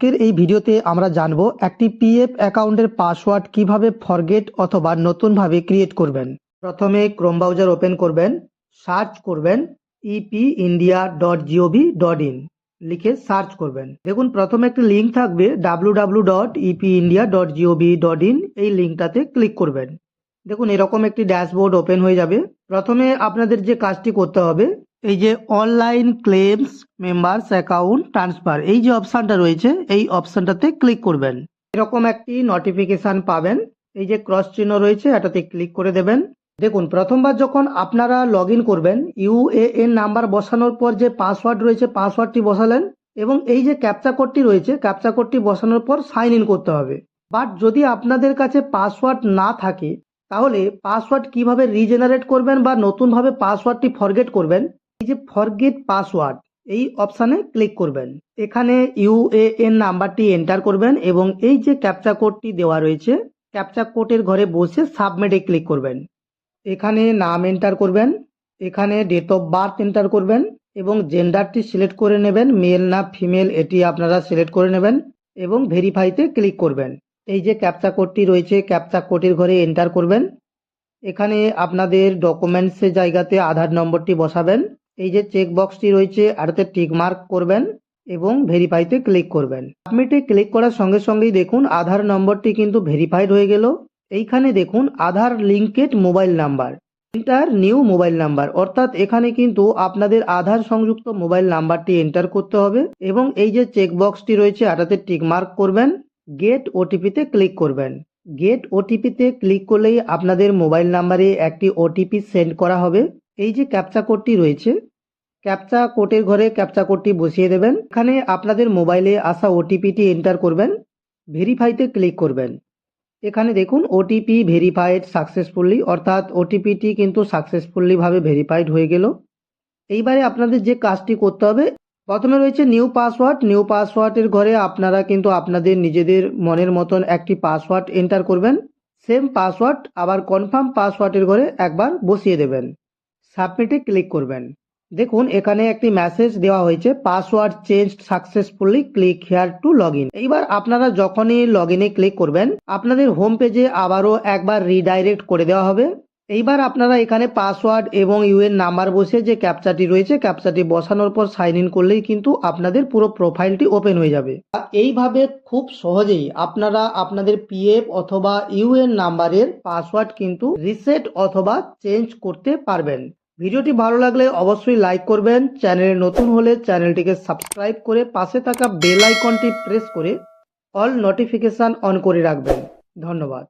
আজকের এই ভিডিওতে আমরা জানব একটি পিএফ অ্যাকাউন্টের পাসওয়ার্ড কীভাবে ফরগেট অথবা নতুনভাবে ক্রিয়েট করবেন। প্রথমে ক্রোম ব্রাউজার ওপেন করবেন সার্চ করবেন EP India dot GOV dot in লিখে সার্চ করবেন। দেখুন, প্রথমে একটি লিঙ্ক থাকবে W W dot EP India dot GOV dot in এই লিঙ্কটাতে ক্লিক করবেন। দেখুন, এরকম একটি ড্যাশবোর্ড ওপেন হয়ে যাবে। প্রথমে আপনাদের যে কাজটি করতে হবে এই যে online claims members account transfer এই যে অপশানটা রয়েছে, এই অপশানটাতে ক্লিক করবেন। এরকম একটি নোটিফিকেশন পাবেন। এই যে ক্রস চিহ্ন রয়েছে, এটাতে ক্লিক করে দেবেন। দেখুন, প্রথমবার যখন আপনারা লগ করবেন ইউএএন নাম্বার বসানোর পর যে পাসওয়ার্ড রয়েছে পাসওয়ার্ডটি বসালেন এবং এই যে ক্যাপচা কোডটি রয়েছে ক্যাপচা কোডটি বসানোর পর সাইন ইন করতে হবে। বাট যদি আপনাদের কাছে পাসওয়ার্ড না থাকে, তাহলে পাসওয়ার্ড কীভাবে রিজেনারেট করবেন বা নতুনভাবে পাসওয়ার্ডটি ফরগেট করবেন এই যে ফরগেট পাসওয়ার্ড এই অপশানে ক্লিক করবেন। এখানে ইউএএন নাম্বারটি এন্টার করবেন এবং এই যে ক্যাপচা কোডটি দেওয়া রয়েছে ক্যাপচা কোডের ঘরে বসে সাবমিটে ক্লিক করবেন। এখানে নাম এন্টার করবেন, এখানে ডেট অফ বার্থ এন্টার করবেন এবং জেন্ডারটি সিলেক্ট করে নেবেন মেল না ফিমেল এটি আপনারা সিলেক্ট করে নেবেন এবং ভেরিফাইতে ক্লিক করবেন। এই যে ক্যাপচা কোডটি রয়েছে ক্যাপচা কোডের ঘরে এন্টার করবেন। এখানে আপনাদের ডকুমেন্টসের জায়গাতে আধার নম্বরটি বসাবেন। এই যে চেক বক্সটি রয়েছে আরতে টিক মার্ক করবেন এবং ভেরিফাইতে ক্লিক করবেন। সাবমিটে ক্লিক করার সঙ্গে সঙ্গেই দেখুন আধার নম্বরটি কিন্তু ভেরিফাইড হয়ে গেল। এইখানে দেখুন Aadhaar linked mobile number enter new mobile number অর্থাৎ এখানে কিন্তু আপনাদের আধার সংযুক্ত মোবাইল নাম্বারটি এন্টার করতে হবে এবং এই যে চেক বক্সটি রয়েছে এটাতে টিক মার্ক করবেন গেট ওটিপিতে ক্লিক করবেন। গেট ওটিপিতে ক্লিক করলেই আপনাদের মোবাইল নাম্বারে একটি ওটিপি সেন্ড করা হবে। এই যে ক্যাপচা কোডটি রয়েছে ক্যাপচা কোডের ঘরে ক্যাপচা কোডটি বসিয়ে দেবেন। এখানে আপনাদের মোবাইলে আসা ওটিপিটি এন্টার করবেন ভেরিফাইতে ক্লিক করবেন। এখানে দেখুন ওটিপি ভেরিফাইড সাকসেসফুলি অর্থাৎ ওটিপিটি কিন্তু সাকসেসফুলি ভাবে ভেরিফাইড হয়ে গেল। এইবারে আপনাদের যে কাজটি করতে হবে, প্রথমে রয়েছে নিউ পাসওয়ার্ড নিউ পাসওয়ার্ডের ঘরে আপনারা কিন্তু আপনাদের নিজেদের মনের মতন একটি পাসওয়ার্ড এন্টার করবেন। সেম পাসওয়ার্ড আবার কনফার্ম পাসওয়ার্ডের ঘরে একবার বসিয়ে দেবেন। সাবমিটে ক্লিক করবেন। দেখুন, এখানে একটি মেসেজ দেওয়া হয়েছে password change successfully click here to log এইবার আপনারা যখনই লগ ইনে ক্লিক করবেন, আপনাদের হোম পেজে আবারও একবার রিডাইরেক্ট করে দেওয়া হবে। এইবার আপনারা এখানে পাসওয়ার্ড এবং ইউএন নাম্বার বসে যে ক্যাপচাটি রয়েছে ক্যাপচাটি বসানোর পর সাইন ইন করলেই কিন্তু আপনাদের পুরো প্রোফাইলটি ওপেন হয়ে যাবে। এইভাবে খুব সহজেই আপনারা আপনাদের পিএফ অথবা ইউএন নাম্বারের পাসওয়ার্ড কিন্তু রিসেট অথবা চেঞ্জ করতে পারবেন। ভিডিওটি ভালো লাগলে অবশ্যই লাইক করবেন। চ্যানেলে নতুন হলে চ্যানেলটিকে সাবস্ক্রাইব করে পাশে থাকা বেল আইকনটি প্রেস করে অল নোটিফিকেশন অন করে রাখবেন। ধন্যবাদ।